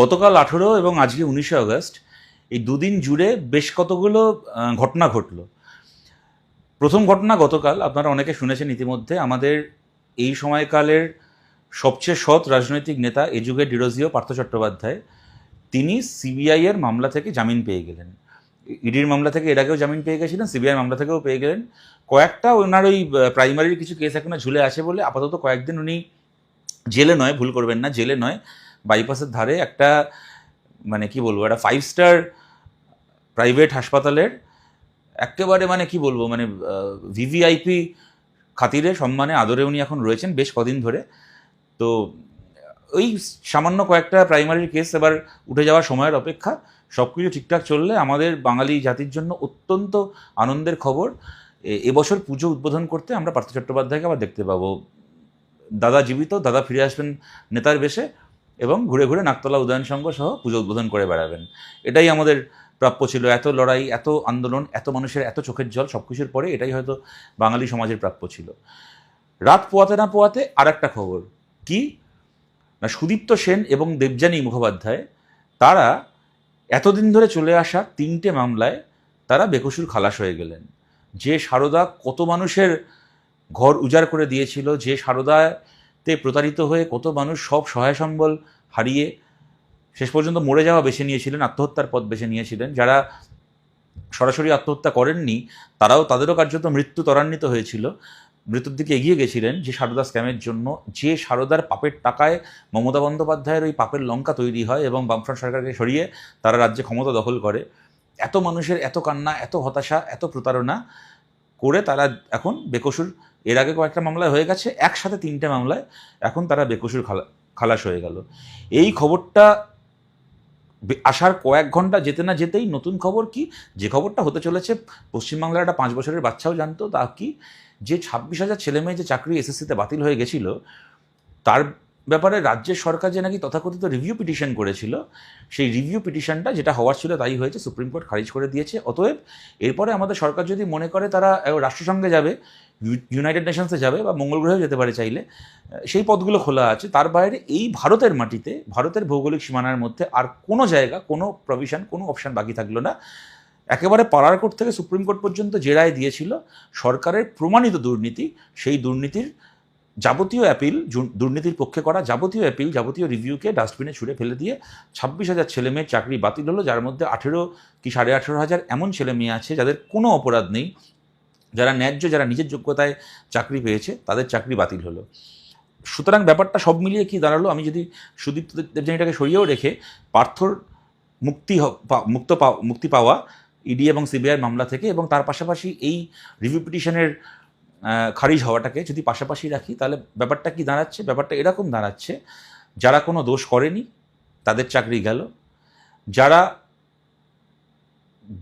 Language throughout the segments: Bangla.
গতকাল আঠেরো এবং আজকে উনিশে আগস্ট, এই দুদিন জুড়ে বেশ কতগুলো ঘটনা ঘটলো। প্রথম ঘটনা গতকাল, আপনারা অনেকে শুনেছেন ইতিমধ্যে, আমাদের এই সময়কালের সবচেয়ে সৎ রাজনৈতিক নেতা এ যুগের ডিরোজিও পার্থ চট্টোপাধ্যায়, তিনি সিবিআই এর মামলা থেকে জামিন পেয়ে গেলেন। ইডির মামলা থেকে এর আগেও জামিন পেয়ে গেছিলেন, সিবিআই মামলা থেকেও পেয়ে গেলেন। কয়েকটা ওনার ওই প্রাইমারির কিছু কেস এখনও ঝুলে আছে বলে আপাতত কয়েকদিন উনি জেলে নয়, ভুল করবেন না, জেলে নয়। বাইপাসের ধারে একটা মানে কি বলব, একটা ফাইভ স্টার প্রাইভেট হাসপাতালের একেবারে মানে কি বলব মানে ভিভিআইপি খাতিরে, সম্মানে, আদরে উনি এখন রয়েছেন বেশ কদিন ধরে। তো ওই সামান্য কয়েকটা প্রাইমারি কেস এবার উঠে যাওয়ার সময়ের অপেক্ষা। সব কিছু ঠিকঠাক চললে আমাদের বাঙালি জাতির জন্য অত্যন্ত আনন্দের খবর। এবছর পুজো উদ্বোধন করতে আমরা পার্থ চট্টোপাধ্যায়কে আবার দেখতে পাবো। দাদা জীবিত, দাদা ফিরে আসবেন নেতার বেশে। এবং ঘুরে ঘুরে নাকতলা উদয়ন সংঘ সহ পুজো উদ্বোধন করে বেড়াবেন। এটাই আমাদের প্রাপ্য ছিল। এত লড়াই, এত আন্দোলন, এত মানুষের, এত চোখের জল সব কিছুর পরে এটাই হয়তো বাঙালি সমাজের প্রাপ্য ছিল। রাত পোয়াতে না পোয়াতে আর একটা খবর। কি? না, সুদীপ্ত সেন এবং দেবযানী মুখোপাধ্যায়, তারা এতদিন ধরে চলে আসা তিনটে মামলায় তারা বেকসুর খালাস হয়ে গেলেন। যে সারদা কত মানুষের ঘর উজাড় করে দিয়েছিল, যে সারদাতে প্রতারিত হয়ে কত মানুষ সব সহায় সম্বল হারিয়ে শেষ পর্যন্ত মরে যাওয়া বেছে নিয়েছিলেন, আত্মহত্যার পথ বেছে নিয়েছিলেন। যারা সরাসরি আত্মহত্যা করেননি, তারাও তাদেরও কার্যত মৃত্যু ত্বরান্বিত হয়েছিল। মৃত্যুর দিকে এগিয়ে গেছিলেন যে সারদা স্ক্যামের জন্য। যে সারদার পাপের টাকায় মমতা বন্দ্যোপাধ্যায়ের ওই পাপের লঙ্কা তৈরি হয় এবং বামফ্রন্ট সরকারকে সরিয়ে তারা রাজ্যে ক্ষমতা দখল করে, এত মানুষের এত কান্না, এত হতাশা, এত প্রতারণা করে তারা এখন বেকসুর এর আগে কয়েকটা মামলায় হয়ে গেছে, একসাথে তিনটে মামলায় এখন তারা বেকসুর খালা খালাস হয়ে গেল। এই খবরটা আসার কয়েক ঘণ্টা যেতে না যেতেই নতুন খবর কি? যে খবরটা হতে চলেছে, পশ্চিমবাংলার একটা পাঁচ বছরের বাচ্চাও জানতো, তা কি? যে ছাব্বিশ হাজার ছেলে মেয়ে যে চাকরি এসএসসিতে বাতিল হয়ে গেছিল, তার ব্যাপারে রাজ্যের সরকার যে নাকি তথাকথিত রিভিউ পিটিশন করেছিল, সেই রিভিউ পিটিশনটা যেটা হওয়ার ছিল তাই হয়েছে সুপ্রিম কোর্ট খারিজ করে দিয়েছে। অতএব এরপরে আমাদের সরকার যদি মনে করে তারা রাষ্ট্রসংঘে যাবে ইউনাইটেড নেশনসে যাবে বা মঙ্গল গ্রহেও যেতে পারে চাইলে সেই পথগুলো খোলা আছে। তার বাইরে এই ভারতের মাটিতে, ভারতের ভৌগোলিক সীমানার মধ্যে আর কোনো জায়গা, কোনো প্রভিশন কোনো অপশান বাকি থাকল না। একেবারে পাড়ার কোর্ট থেকে সুপ্রিম কোর্ট পর্যন্ত যে রায় দিয়েছিল, সরকারের প্রমাণিত দুর্নীতি, সেই দুর্নীতির যাবতীয় অ্যাপিল দুর্নীতির পক্ষে করা যাবতীয় অ্যাপিল যাবতীয় রিভিউকে ডাস্টবিনে ছুঁড়ে ফেলে দিয়ে ছাব্বিশ হাজার ছেলে মেয়ের চাকরি বাতিল হলো, যার মধ্যে আঠেরো কি সাড়ে আঠেরো হাজার এমন ছেলে মেয়ে আছে যাদের কোনো অপরাধ নেই, যারা ন্যায্য, যারা নিজের যোগ্যতায় চাকরি পেয়েছে, তাদের চাকরি বাতিল হলো। সুতরাং ব্যাপারটা সব মিলিয়ে কি দাঁড়াল? আমি যদি সুদীপ্ত দেবযানীটাকে সরিয়েও রেখে, পার্থর মুক্তি মুক্ত মুক্তি পাওয়া ইডি এবং সিবিআই মামলা থেকে এবং তার পাশাপাশি এই রিভিউ পিটিশনের খারিজ হওয়াটাকে যদি পাশাপাশি রাখি, তাহলে ব্যাপারটা কি দাঁড়াচ্ছে? ব্যাপারটা এরকম দাঁড়াচ্ছে, যারা কোনো দোষ করেনি, তাদের চাকরি গেল। যারা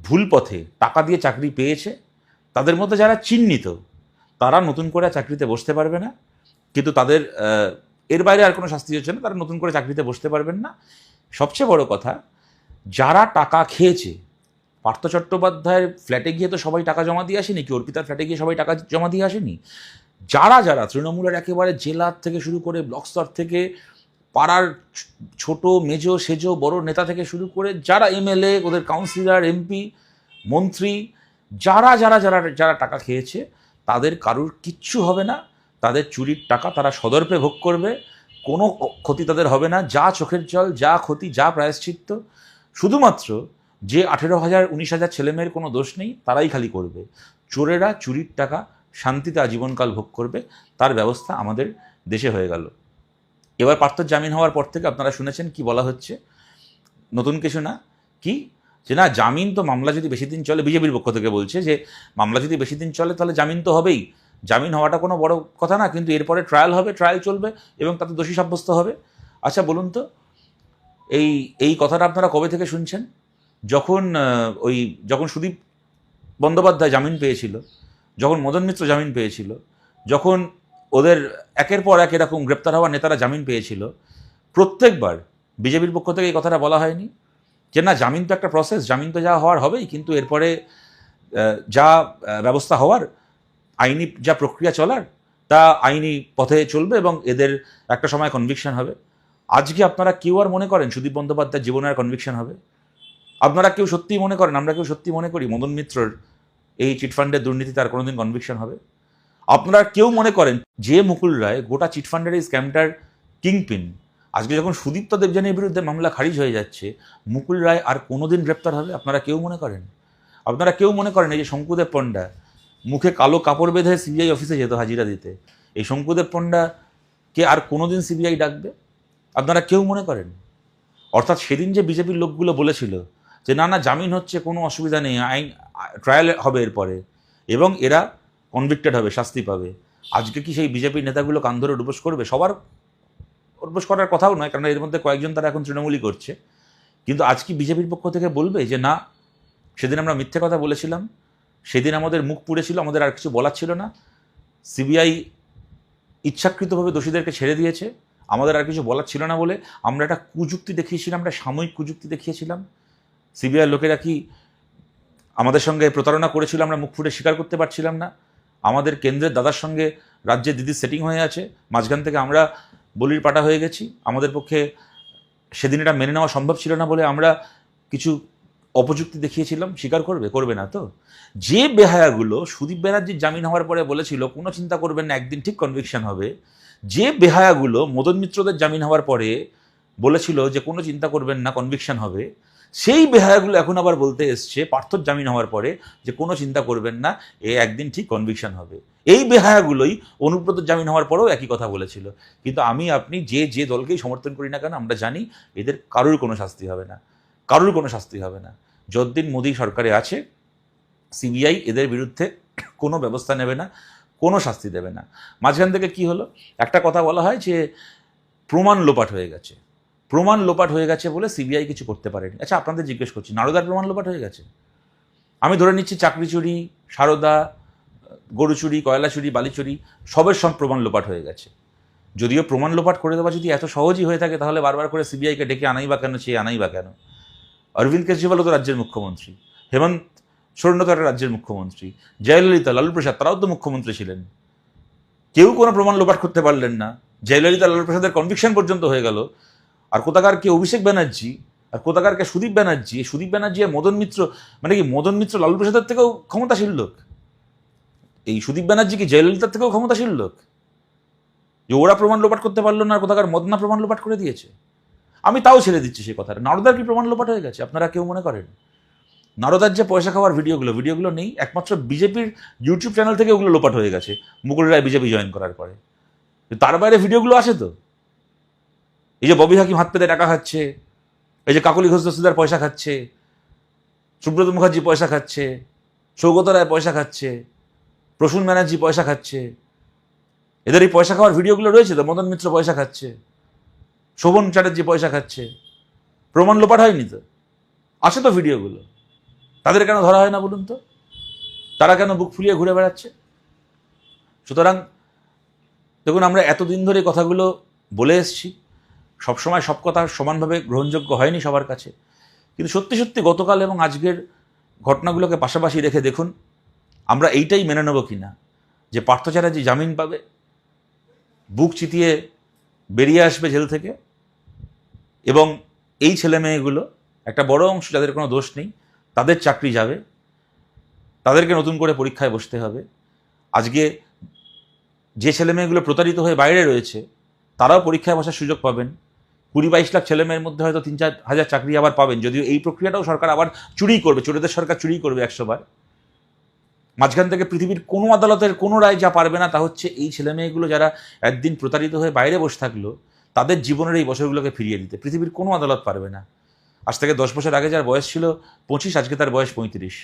ভুল পথে টাকা দিয়ে চাকরি পেয়েছে, তাদের মধ্যে যারা চিহ্নিত, তারা নতুন করে চাকরিতে বসতে পারবে না। কিন্তু তাদের এর বাইরে আর কোনো শাস্তি হচ্ছে না, তারা নতুন করে চাকরিতে বসতে পারবেন না। সবচেয়ে বড় কথা, যারা টাকা খেয়েছে পার্থ চট্টোপাধ্যায়ের ফ্ল্যাটে গিয়ে তো সবাই টাকা জমা দিয়ে আসেনি, কি অর্পিতার ফ্ল্যাটে গিয়ে সবাই টাকা জমা দিয়ে আসেনি? যারা যারা তৃণমূলের একেবারে জেলার থেকে শুরু করে ব্লক স্তর থেকে, পাড়ার ছোট, মেজ, সেজ, বড় নেতা থেকে শুরু করে যারা এমএলএ, ওদের কাউন্সিলর এমপি মন্ত্রী, যারা যারা যারা যারা টাকা খেয়েছে, তাদের কারুর কিচ্ছু হবে না, তাদের চুরির টাকা তারা সদর্পে ভোগ করবে, কোনো ক্ষতি তাদের হবে না, যা চোখের জল, যা ক্ষতি, যা প্রায়শ্চিত্ত। শুধুমাত্র যে আঠেরো হাজার, উনিশ হাজার ছেলেমেয়ের কোনো দোষ নেই, তারাই খালি করবে। চোরেরা চুরির টাকা শান্তিতে আজীবনকাল ভোগ করবে, তার ব্যবস্থা আমাদের দেশে হয়ে গেল। এবার পার্থর জামিন হওয়ার পর থেকে আপনারা শুনেছেন কি বলা হচ্ছে? নতুন কিছু না? কি? যে না, জামিন তো মামলা যদি বেশি দিন চলে, বিজেপির পক্ষ থেকে বলছে যে, মামলা যদি বেশি দিন চলে, তাহলে জামিন তো হবেই। জামিন হওয়াটা কোনো বড় কথা না, কিন্তু এরপরে ট্রায়াল হবে ট্রায়াল চলবে, এবং তাতে দোষী সাব্যস্ত হবে। আচ্ছা বলুন তো, এই এই কথাটা আপনারা কবে থেকে শুনছেন? যখন ওই যখন সুদীপ বন্দ্যোপাধ্যায় জামিন পেয়েছিল, যখন মদন মিত্র জামিন পেয়েছিল, যখন ওদের একের পর এক এরকম গ্রেপ্তার হওয়া নেতারা জামিন পেয়েছিল, প্রত্যেকবার বিজেপির পক্ষ থেকে এই কথাটা বলা হয়নি যে না, জামিন তো একটা প্রসেস জামিন তো যা হওয়ার হবেই, কিন্তু এরপরে যা ব্যবস্থা হওয়ার, আইনি যা প্রক্রিয়া চলার, তা আইনি পথে চলবে এবং এদের একটা সময় কনভিকশন হবে। আজকে আপনারা কেউ আর মনে করেন সুদীপ বন্দ্যোপাধ্যায় জীবনের কনভিকশন হবে? আপনারা কেউ সত্যিই মনে করেন, আমরা কেউ সত্যি মনে করি মদন মিত্রর এই চিটফান্ডের দুর্নীতি তার কোনোদিন কনভিকশন হবে? আপনারা কেউ মনে করেন যে মুকুল রায় গোটা চিটফান্ডের এই স্ক্যামটার কিংপিন? আজকে যখন সুদীপ্ত দেবযানীর বিরুদ্ধে মামলা খারিজ হয়ে যাচ্ছে, মুকুল রায় আর কোনোদিন গ্রেপ্তার হবে? আপনারা কেউ মনে করেন? আপনারা কেউ মনে করেন এই যে শঙ্কুদেব পণ্ডা, মুখে কালো কাপড় বেঁধে সিবিআই অফিসে যেত হাজিরা দিতে, এই শঙ্কুদেব পণ্ডাকে আর কোনোদিন সিবিআই ডাকবে? আপনারা কেউ মনে করেন? অর্থাৎ সেদিন যে বিজেপির লোকগুলো বলেছিল যে না না, জামিন হচ্ছে, কোনো অসুবিধা নেই, আইন ট্রায়াল হবে এরপরে। এবং এরা কনভিক্টেড হবে, শাস্তি পাবে। আজকে কি সেই বিজেপির নেতাগুলো কান ধরে উদ্বোস করবে? সবার উদ্বোস করার কথাও নয় কারণ এর মধ্যে কয়েকজন তারা এখন তৃণমূলই করছে। কিন্তু আজ কি বিজেপির পক্ষ থেকে বলবে যে, না, সেদিন আমরা মিথ্যে কথা বলেছিলাম, সেদিন আমাদের মুখ পুড়েছিল আমাদের আর কিছু বলার ছিল না। সিবিআই ইচ্ছাকৃতভাবে দোষীদেরকে ছেড়ে দিয়েছে, আমাদের আর কিছু বলার ছিল না বলে আমরা একটা কুযুক্তি দেখিয়েছিলাম, একটা সাময়িক কুযুক্তি দেখিয়েছিলাম। সিবিআই লোকেরা কি আমাদের সঙ্গে প্রতারণা করেছিল আমরা মুখ ফুটে স্বীকার করতে পারছিলাম না? আমাদের কেন্দ্রের দাদার সঙ্গে রাজ্যে দিদির সেটিং হয়ে আছে, মাঝখান থেকে আমরা বলির পাটা হয়ে গেছি। আমাদের পক্ষে সেদিন এটা মেনে নেওয়া সম্ভব ছিল না বলে আমরা কিছু অপযুক্তি দেখিয়েছিলাম। স্বীকার করবে? করবে না তো। যে বেহায়াগুলো সুদীপ ব্যানার্জির জামিন হওয়ার পরে বলেছিল, কোনো চিন্তা করবেন না, একদিন ঠিক কনভিকশন হবে। যে বেহায়াগুলো মদন মিত্রদের জামিন হওয়ার পরে বলেছিল যে, কোনো চিন্তা করবেন না কনভিকশন হবে। সেই বেহায়াগুলো এখন আবার বলতে এসছে পার্থর জামিন হওয়ার পরে যে কোনো চিন্তা করবেন না, এ একদিন ঠিক কনভিকশন হবে। এই বেহায়াগুলোই অনুব্রত জামিন হওয়ার পরেও একই কথা বলেছিল। কিন্তু আমি, আপনি যে যে দলকেই সমর্থন করি না কেন, আমরা জানি এদের কারোর কোনো শাস্তি হবে না। কারোর কোনো শাস্তি হবে না। যতদিন মোদী সরকারে আছে, সিবিআই এদের বিরুদ্ধে কোনো ব্যবস্থা নেবে না, কোনো শাস্তি দেবে না। মাঝখান থেকে কি হলো? একটা কথা বলা হয় যে, প্রমাণ লোপাট হয়ে গেছে। প্রমাণ লোপাট হয়ে গেছে বলে সিবিআই কিছু করতে পারেনি। আচ্ছা আপনাদের জিজ্ঞেস করছি, নারদার প্রমাণ লোপাট হয়ে গেছে? আমি ধরে নিচ্ছি চাকরি চুরি, সারদা, গরু চুরি, কয়লা চুরি, বালি চুরি, সবের সব প্রমাণ লোপাট হয়ে গেছে। যদিও প্রমাণ লোপাট করে দেওয়া যদি এত সহজই হয়ে থাকে, তাহলে বারবার করে সিবিআইকে ডেকে আনাই বা কেন, চেয়ে আনাই বা কেন? অরবিন্দ কেজরিওয়ালও তো রাজ্যের মুখ্যমন্ত্রী। হেমন্ত সোরেন তো রাজ্যের মুখ্যমন্ত্রী। জয়ললিতা, লালু প্রসাদ, তারাও তো মুখ্যমন্ত্রী ছিলেন। কেউ কোনো প্রমাণ লোপাট করতে পারলেন না। জয়ললিতা, লালু প্রসাদের কনভিকশন পর্যন্ত হয়ে গেল। আর কোথাকার কে অভিষেক ব্যানার্জি, আর কোথাকার কে সুদীপ ব্যানার্জি সুদীপ ব্যানার্জি আর মদন মিত্র মানে কি মদন মিত্র লালু প্রসাদের থেকেও ক্ষমতাশীল লোক? এই সুদীপ ব্যানার্জি কি জয়ললিতার থেকেও ক্ষমতাশীল লোক? যে ওরা প্রমাণ লোপাট করতে পারল না, আর কোথাকার মদনা প্রমাণ লোপাট করে দিয়েছে। আমি তাও ছেড়ে দিচ্ছি সেই কথাটা। নারদার কি প্রমাণ লোপাট হয়ে গেছে, আপনারা কেউ মনে করেন? নারদার যে পয়সা খাওয়ার ভিডিওগুলো ভিডিওগুলো নেই, একমাত্র বিজেপির ইউটিউব চ্যানেল থেকে ওগুলো লোপাট হয়ে গেছে মুকুল রায় বিজেপি জয়েন করার পরে। তার বাইরে ভিডিওগুলো আছে তো? এই যে ববি হাকিম হাত পেতে টাকা খাচ্ছে, এই যে কাকলি ঘোষ দস্তিদার পয়সা খাচ্ছে, সুব্রত মুখার্জি পয়সা খাচ্ছে, সৌগত রায় পয়সা খাচ্ছে, প্রসূন ব্যানার্জি পয়সা খাচ্ছে, এদের এই পয়সা খাওয়ার ভিডিওগুলো রয়েছে তো? মদন মিত্র পয়সা খাচ্ছে, শোভন চ্যাটার্জি পয়সা খাচ্ছে, প্রমাণ লোপাট হয়নি তো? আছে তো ভিডিওগুলো? তাদের কেন ধরা হয় না বলুন তো? তারা কেন বুক ফুলিয়ে ঘুরে বেড়াচ্ছে? সুতরাং, দেখুন, আমরা এতদিন ধরে কথাগুলো বলে এসছি। সবসময় সব কথা সমানভাবে গ্রহণযোগ্য হয়নি সবার কাছে। কিন্তু সত্যি সত্যি গতকাল এবং আজকের ঘটনাগুলোকে পাশাপাশি রেখে দেখুন, আমরা এইটাই মেনে নেব কি না যে পার্থ চ্যাটার্জি জামিন পাবে, বুক চিতিয়ে বেরিয়ে আসবে জেল থেকে, এবং এই ছেলে মেয়েগুলো, একটা বড় অংশ যাদের কোনো দোষ নেই, তাদের চাকরি যাবে, তাদেরকে নতুন করে পরীক্ষায় বসতে হবে। আজকে যে ছেলে মেয়েগুলো প্রতারিত হয়ে বাইরে রয়েছে, তারাও পরীক্ষায় বসার সুযোগ পাবেন। কুড়ি বাইশ লাখ ছেলে মেয়ের মধ্যে হয়তো তিন চার হাজার চাকরি আবার পাবেন। যদিও এই প্রক্রিয়াটাও সরকার আবার চুরি করবে, চোরেদের সরকার চুরি করবে একশো বার মাঝখান থেকে পৃথিবীর কোনো আদালতের কোনো রায় যা পারবে না, তা হচ্ছে এই ছেলে মেয়েগুলো যারা একদিন প্রতারিত হয়ে বাইরে বসে থাকল, তাদের জীবনের এই বছরগুলোকে ফিরিয়ে দিতে। পৃথিবীর কোনো আদালত পারবে না। আজ থেকে দশ বছর আগে যার বয়স ছিল পঁচিশ, আজকে তার বয়স পঁয়ত্রিশ।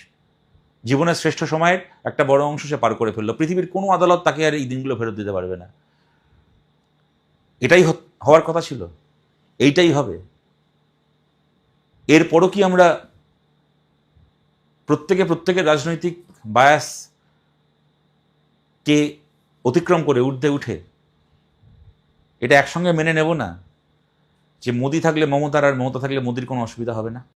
জীবনের শ্রেষ্ঠ সময়ের একটা বড় অংশ সে পার করে ফেলল। পৃথিবীর কোনো আদালত তাকে আর এই দিনগুলো ফেরত দিতে পারবে না। এটাই হওয়ার কথা ছিল। এইটাই হবে। এরপরও কি আমরা প্রত্যেকে প্রত্যেকের রাজনৈতিক বায়াস কে অতিক্রম করে উঠতে উঠে, এটা একসঙ্গে মেনে নেব না যে মোদি থাকলে মমতার আর মমতা থাকলে মোদির কোনো অসুবিধা হবে না?